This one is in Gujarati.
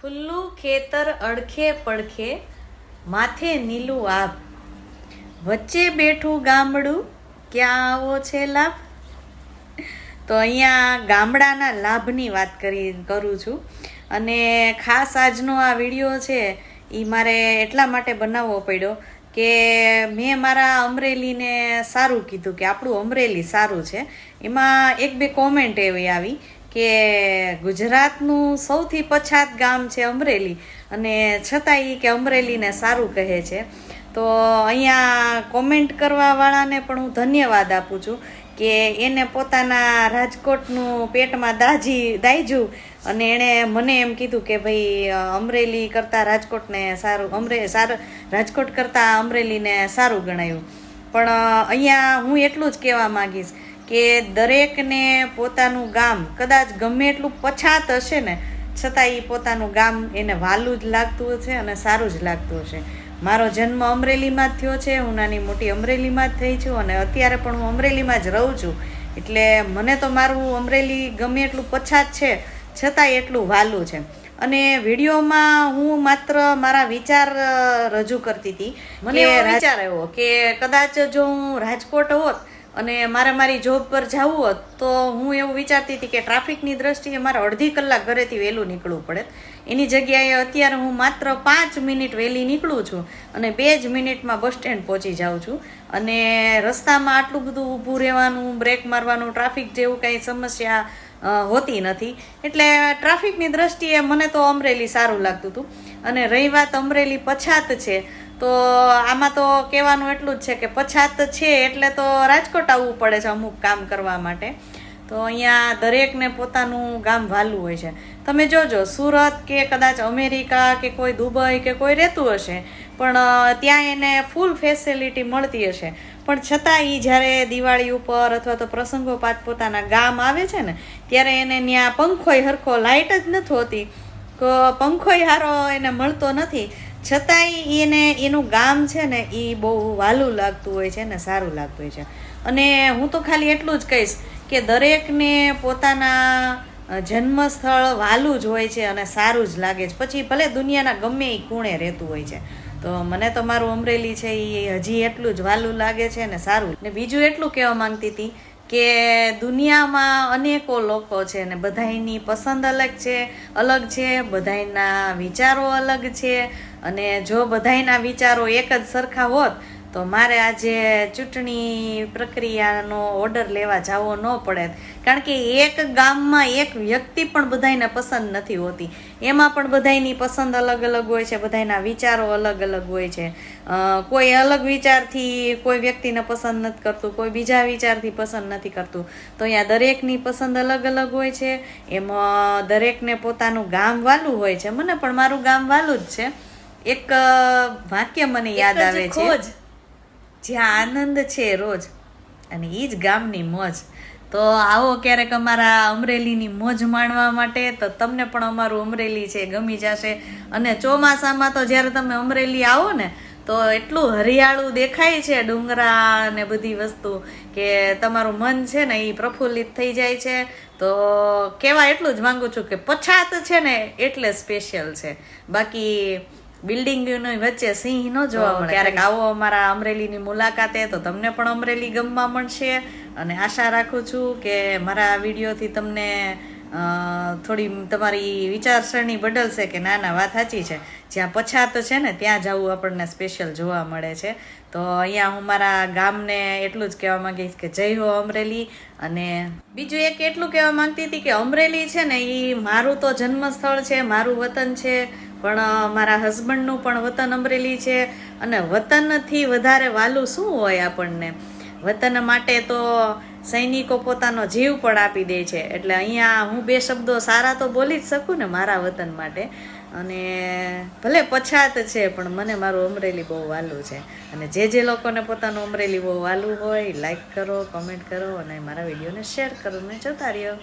ખુલ્લું ખેતર અડખે પડખે, માથે નીલું આભ વચ્ચે બેઠું ગામડું, ક્યાં આવો છે લાભ? તો અહીંયા ગામડાના લાભની વાત કરી, કરું છું. અને ખાસ આજનો આ વીડિયો છે એ મારે એટલા માટે બનાવવો પડ્યો કે મેં મારા અમરેલીને સારું કીધું કે આપણું અમરેલી સારું છે. એમાં એક બે કોમેન્ટ એવી આવી કે ગુજરાતનું સૌથી પછાત ગામ છે અમરેલી. અને છતાં એ કે અમરેલીને સારું કહે છે. તો અહીંયા કોમેન્ટ કરવાવાળાને પણ હું ધન્યવાદ આપું છું કે એને પોતાના રાજકોટનું પેટમાં દાજી દાઈજું અને એણે મને એમ કીધું કે ભાઈ અમરેલી કરતાં રાજકોટને સારું, અમરે, સારું, રાજકોટ કરતાં અમરેલીને સારું ગણાયું. પણ અહીંયા હું એટલું જ કહેવા માંગીશ કે દરેકને પોતાનું ગામ કદાચ ગમે એટલું પછાત હશે ને છતાં એ પોતાનું ગામ એને વાલું જ લાગતું હશે અને સારું જ લાગતું હશે. મારો જન્મ અમરેલીમાં જ થયો છે હું નાની મોટી અમરેલીમાં જ થઈ છું અને અત્યારે પણ હું અમરેલીમાં જ રહું છું. એટલે મને તો મારું અમરેલી ગમે એટલું પછાત છે છતાં એટલું વાલું છે. અને વિડીયોમાં હું માત્ર મારા વિચાર રજૂ કરતી હતી મને વિચાર આવ્યો કે કદાચ જો હું રાજકોટ હોત અને મારે મારી જોબ પર જવું હોત તો હું એવું વિચારતી હતી કે ટ્રાફિકની દ્રષ્ટિએ મારે અડધી કલાક ઘરેથી વહેલું નીકળવું પડે. એની જગ્યાએ અત્યારે હું માત્ર પાંચ મિનિટ વહેલી નીકળું છું અને બે જ મિનિટમાં બસ સ્ટેન્ડ પહોંચી જાઉં છું. અને રસ્તામાં આટલું બધું ઊભું રહેવાનું, બ્રેક મારવાનું ટ્રાફિક જેવું કાંઈ સમસ્યા હોતી નથી. એટલે ટ્રાફિકની દ્રષ્ટિએ મને તો અમરેલી સારું લાગતું હતું. અને રહી વાત અમરેલી પછાત છે. તો આમાં તો કહેવાનું એટલું જ છે કે પછાત છે, એટલે તો રાજકોટ આવવું પડે છે અમુક કામ કરવા માટે. તો અહીંયા દરેકને પોતાનું ગામ વાલું હોય છે. તમે જોજો, સુરત કે કદાચ અમેરિકા કે કોઈ દુબઈ કે કોઈ રહેતું હશે, પણ ત્યાં એને ફૂલ ફેસિલિટી મળતી હશે. પણ છતાં એ જ્યારે દિવાળી ઉપર અથવા તો પ્રસંગોપાત પોતાના ગામ આવે છે ને, ત્યારે એને ત્યાં પંખોય હરખો લાઇટ જ નથી હોતી. પંખોય હારો એને મળતો નથી. છતાંય એને એનું ગામ છે ને એ બહુ વાલું લાગતું હોય છે ને સારું લાગતું હોય છે. અને હું તો ખાલી એટલું જ કહીશ કે દરેકને પોતાના જન્મસ્થળ વાલું જ હોય છે અને સારું જ લાગે છે. પછી ભલે દુનિયાના ગમે એ ખૂણે રહેતું હોય છે. તો મને તો મારું અમરેલી છે એ હજી એટલું જ વાલું લાગે છે ને સારું. ને બીજું એટલું કહેવા માંગતી હતી કે દુનિયામાં અનેકો લોકો છે ને બધાયની પસંદ અલગ છે અલગ છે, બધાયના વિચારો અલગ છે અને જો બધાયના વિચારો એક જ સરખા હોત, તો મારે આજે ચૂંટણી પ્રક્રિયાનો ઓર્ડર લેવા જવો ન પડે. કારણ કે એક ગામમાં એક વ્યક્તિ પણ બધાયને પસંદ નથી હોતી. એમાં પણ બધાયની પસંદ અલગ અલગ હોય છે, બધાયના વિચારો અલગ અલગ હોય છે. કોઈ અલગ વિચારથી કોઈ વ્યક્તિને પસંદ નથી કરતું, કોઈ બીજા વિચારથી પસંદ નથી કરતું. તો અહીંયા દરેકની પસંદ અલગ અલગ હોય છે. એમાં દરેકને પોતાનું ગામ વાલું હોય છે. મને પણ મારું ગામ વાલું જ છે. એક વાક્ય મને યાદ આવે છે. જ્યાં આનંદ છે રોજ અને એ જ ગામની મોજ. તો આવો ક્યારેક અમારા અમરેલીની મોજ માણવા માટે તો તમને પણ અમારું અમરેલી છે ગમી જશે. અને ચોમાસામાં તો જ્યારે તમે અમરેલી આવો ને તો એટલું હરિયાળું દેખાય છે ડુંગરા ને બધી વસ્તુ કે તમારું મન છે ને એ પ્રફુલ્લિત થઈ જાય છે. તો કહેવા એટલું જ માંગુ છું કે પછાત છે ને એટલે સ્પેશિયલ છે. બાકી બિલ્ડિંગની વચ્ચે સિંહ ન જોવા મળે. ક્યારેક આવો અમારા અમરેલીની મુલાકાતે તો તમને પણ અમરેલી ગમવા મળશે. અને આશા રાખું છું કે મારા વિડીયોથી તમને થોડી તમારી વિચારસરણી બદલશે કે ના ના વાત સાચી છે. જ્યાં પછાત છે ને ત્યાં જવું આપણને સ્પેશિયલ જોવા મળે છે. તો અહીંયા હું મારા ગામને એટલું જ કહેવા માંગીશ કે જય હો અમરેલી. અને બીજું એક એટલું કહેવા માંગતી હતી કે અમરેલી છે ને એ મારું તો જન્મસ્થળ છે મારું વતન છે. પણ મારા હસબન્ડનું પણ વતન અમરેલી છે અને વતનથી વધારે વાલું શું હોય આપણને? વતન માટે તો સૈનિકો પોતાનો જીવ પણ આપી દે છે. એટલે અહીંયા હું બે શબ્દો સારા તો બોલી જ શકું ને મારા વતન માટે. અને ભલે પછાત છે, પણ મને મારું અમરેલી બહુ વાલું છે. અને જે જે લોકોને પોતાનું અમરેલી બહુ વાલું હોય લાઈક કરો કમેન્ટ કરો અને મારા વિડીયોને શેર કરો. ને જોતા રહ્યો.